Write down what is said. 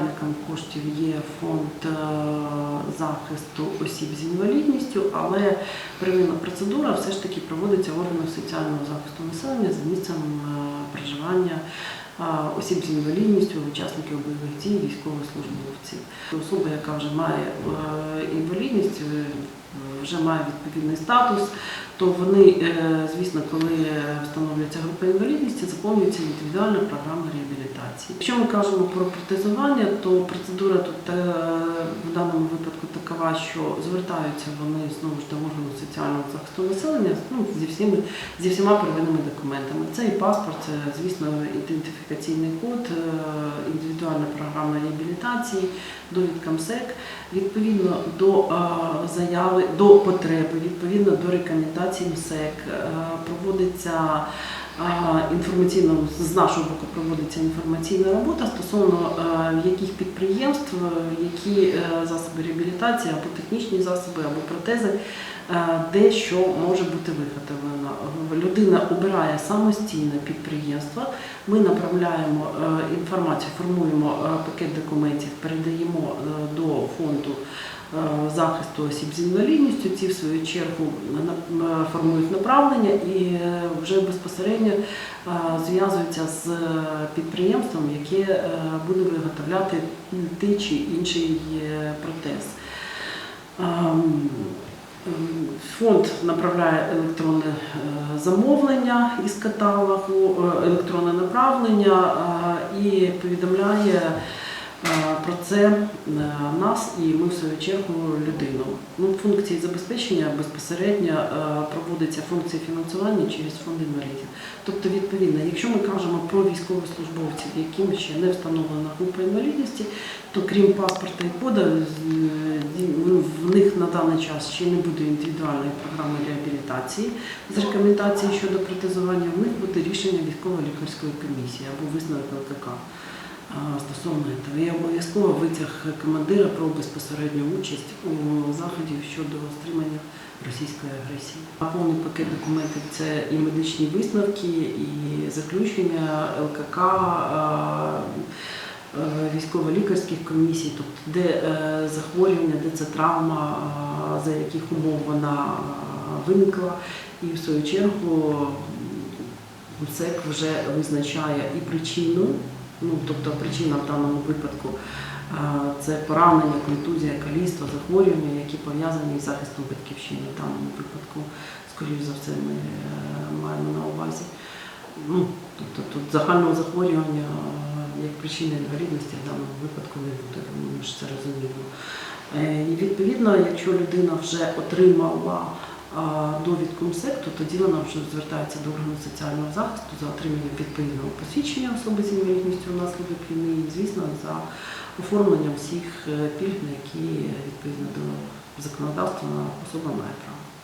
розпорядником коштів є фонд е, захисту осіб з інвалідністю, але первинна процедура все ж таки проводиться органом соціального захисту населення за місцем е, проживання е, осіб з інвалідністю, учасників бойових дій, військовослужбовців. Особа, яка вже має інвалідність, вже має відповідний статус, то вони, е, звісно, коли встановлюється група інвалідності, заповнюється індивідуальна програма реабілітації. Якщо ми кажемо про протезування, то процедура тут е, в даному випадку такова, що звертаються вони знову ж до органу соціального захисту населення ну, зі всіми зі всіма первинними документами. Це і паспорт, це, звісно, ідентифікаційний код, е, індивідуальна програма реабілітації, довідка МСЕК. Відповідно до заяви, до потреби, відповідно до рекомендацій МСЕК, е, проводиться інформаційно з нашого боку проводиться інформаційна робота стосовно е, яких підприємств, е, які е, засоби реабілітації або технічні засоби, або протези, де що може бути виготовлено. Людина обирає самостійне підприємство. Ми направляємо інформацію, формуємо пакет документів, передаємо до фонду захисту осіб з інвалідністю. Ці в свою чергу формують направлення і е, вже безпосередньо е, зв'язуються з е, підприємством, яке е, буде виготовляти той чи інший е, протез. Ем, ем, Фонд направляє електронне е, замовлення із каталогу, е, електронне направлення е, і повідомляє е, про це е, нас і ми в свою чергу людину. Ну, функції забезпечення безпосередньо е, проводиться функції фінансування через фонд інвалідів. Тобто, відповідно, якщо ми кажемо про військовослужбовців, яким ще не встановлена група інвалідності, то крім паспорта і кода, ну, в них на даний час ще не буде індивідуальної програми реабілітації з рекомендацій щодо протезування. В них буде рішення військово-лікарської комісії або висновок ЛКК стосовно цього. І обов'язково витяг командира про безпосередню участь у заході щодо стримання російської агресії. Повний пакет документів це і медичні висновки, і заключення ЛКК. е, Військово-лікарських комісій, тобто де е, захворювання, де це травма, за яких умов вона виникла, і в свою чергу МСЕК вже визначає і причину, ну тобто причина в даному випадку це поранення, контузія, каліцтво, захворювання, які пов'язані із захистом батьківщини. В даному випадку, скоріш за все, ми е, маємо на увазі. Ну, тобто тут загального захворювання е, як причини інвалідності в даному випадку не буде, ми ж це розуміємо. Е, І відповідно, якщо людина вже отримала довідку МСЕК, то тоді вона вже звертається до органу соціального захисту за отриманням відповідного посвідчення особи з інвалідністю внаслідок війни і, звісно, за оформленням всіх е, пільг, на які відповідно до законодавства особа має право.